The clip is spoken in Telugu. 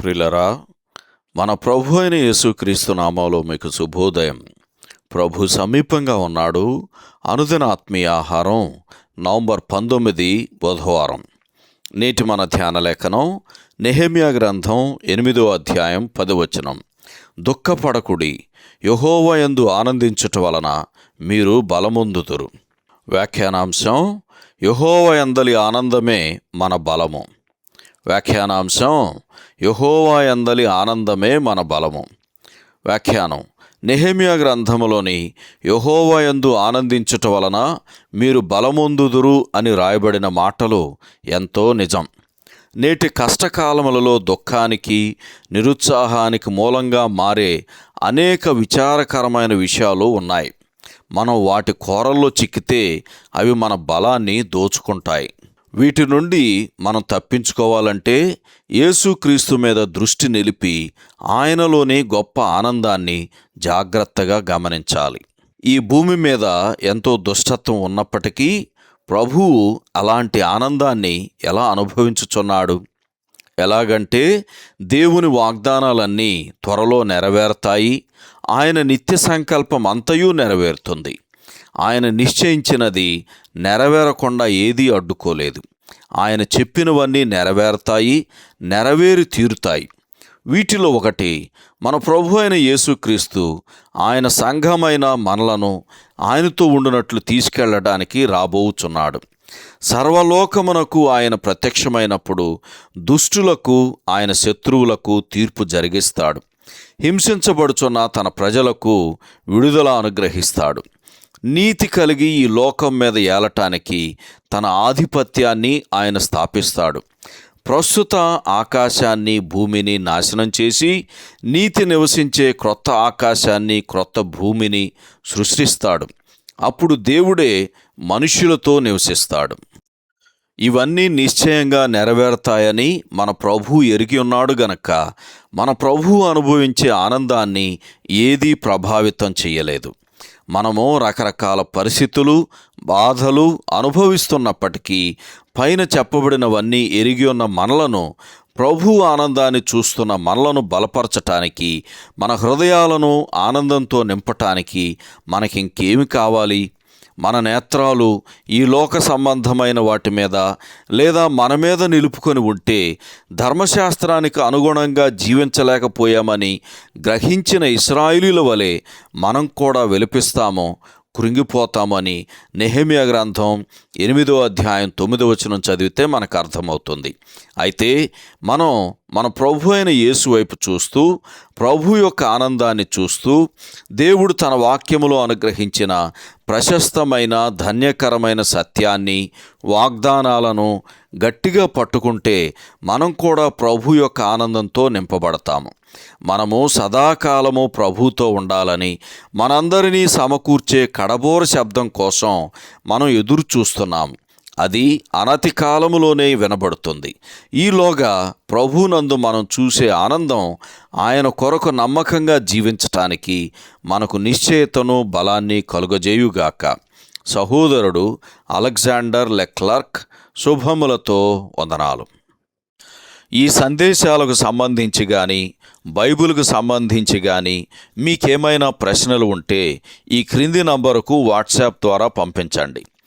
ప్రిలరా మన ప్రభు అయిన యేసుక్రీస్తు నామంలో మీకు శుభోదయం. ప్రభు సమీపంగా ఉన్నాడు. అనుదిన ఆత్మీయ ఆహారం నవంబర్ పంతొమ్మిది బుధవారం. నేటి మన ధ్యాన లేఖనం నెహమియా గ్రంథం ఎనిమిదో అధ్యాయం పదవచనం దుఃఖపడకుడి యహోవయందు ఆనందించుట వలన మీరు బలముందుతురు వ్యాఖ్యానాంశం యహోవయందలి ఆనందమే మన బలము. వ్యాఖ్యానాంశం యహోవా యందలి ఆనందమే మన బలము. వ్యాఖ్యానం నెహమియా గ్రంథములోని యహోవా యందు ఆనందించుట వలన మీరు బలమొందుదురు అని రాయబడిన మాటలు ఎంతో నిజం. నేటి కష్టకాలములలో దుఃఖానికి నిరుత్సాహానికి మూలంగా మారే అనేక విచారకరమైన విషయాలు ఉన్నాయి. మనం వాటి కోరల్లో చిక్కితే అవి మన బలాన్ని దోచుకుంటాయి. వీటి నుండి మనం తప్పించుకోవాలంటే యేసుక్రీస్తు మీద దృష్టి నిలిపి ఆయనలోని గొప్ప ఆనందాన్ని జాగ్రత్తగా గమనించాలి. ఈ భూమి మీద ఎంతో దుష్టత్వం ఉన్నప్పటికీ ప్రభువు అలాంటి ఆనందాన్ని ఎలా అనుభవించుచున్నాడు? ఎలాగంటే దేవుని వాగ్దానాలన్నీ త్వరలో నెరవేరుతాయి ఆయన నిత్య సంకల్పం అంతయూ నెరవేరుతుంది. ఆయన నిశ్చయించినది నెరవేరకుండా ఏదీ అడ్డుకోలేదు. ఆయన చెప్పినవన్నీ నెరవేరుతాయి నెరవేరి తీరుతాయి. వీటిలో ఒకటి మన ప్రభు అయిన యేసుక్రీస్తు ఆయన సంఘమైన మనలను ఆయనతో ఉండినట్లు తీసుకెళ్ళడానికి రాబోచున్నాడు. సర్వలోకమునకు ఆయన ప్రత్యక్షమైనప్పుడు దుష్టులకు ఆయన శత్రువులకు తీర్పు జరిగిస్తాడు. హింసించబడుచున్న తన ప్రజలకు విడుదల అనుగ్రహిస్తాడు. నీతి కలిగి ఈ లోకం మీద ఏలటానికి తన ఆధిపత్యాన్ని ఆయన స్థాపిస్తాడు. ప్రస్తుత ఆకాశాన్ని భూమిని నాశనం చేసి నీతి నివసించే క్రొత్త ఆకాశాన్ని క్రొత్త భూమిని సృష్టిస్తాడు. అప్పుడు దేవుడే మనుష్యులతో నివసిస్తాడు. ఇవన్నీ నిశ్చయంగా నెరవేరుతాయని మన ప్రభు ఎరిగి ఉన్నాడు గనక మన ప్రభు అనుభవించే ఆనందాన్ని ఏదీ ప్రభావితం చేయలేదు. మనము రకరకాల పరిస్థితులు బాధలు అనుభవిస్తున్నప్పటికీ పైన చెప్పబడినవన్నీ ఎరిగి ఉన్న మనలను ప్రభు ఆనందాన్ని చూస్తున్న మనలను బలపరచటానికి మన హృదయాలను ఆనందంతో నింపటానికి మనకింకేమి కావాలి? మన నేత్రాలు ఈ లోక సంబంధమైన వాటి మీద లేదా మన మీద నిలుపుకొని ఉంటే ధర్మశాస్త్రానికి అనుగుణంగా జీవించలేకపోయామని గ్రహించిన ఇస్రాయిలీల వలె మనం కూడా వెలిపిస్తామో కృంగిపోతామని నెహమియా గ్రంథం ఎనిమిదో అధ్యాయం తొమ్మిదో వచనం చదివితే మనకు అర్థమవుతుంది. అయితే మనం మన ప్రభు అయిన యేసు వైపు చూస్తూ ప్రభు యొక్క ఆనందాన్ని చూస్తూ దేవుడు తన వాక్యములో అనుగ్రహించిన ప్రశస్తమైన ధన్యకరమైన సత్యాన్ని వాగ్దానాలను గట్టిగా పట్టుకుంటే మనం కూడా ప్రభు యొక్క ఆనందంతో నింపబడతాము. మనము సదాకాలము ప్రభుతో ఉండాలని మనందరినీ సమకూర్చే కడబోర శబ్దం కోసం మనం ఎదురు చూస్తున్నాము అది అనతి కాలములోనే వినబడుతుంది. ఈలోగా ప్రభునందు మనం చూసే ఆనందం ఆయన కొరకు నమ్మకంగా జీవించటానికి మనకు నిశ్చయతను బలాన్ని కలుగజేయుగాక. సహోదరుడు అలెగ్జాండర్ లెక్లర్క్ శుభములతో వందనాలు. ఈ సందేశాలకు సంబంధించి కానీ బైబిల్కు సంబంధించి కానీ మీకేమైనా ప్రశ్నలు ఉంటే ఈ క్రింది నంబరుకు వాట్సాప్ ద్వారా పంపించండి.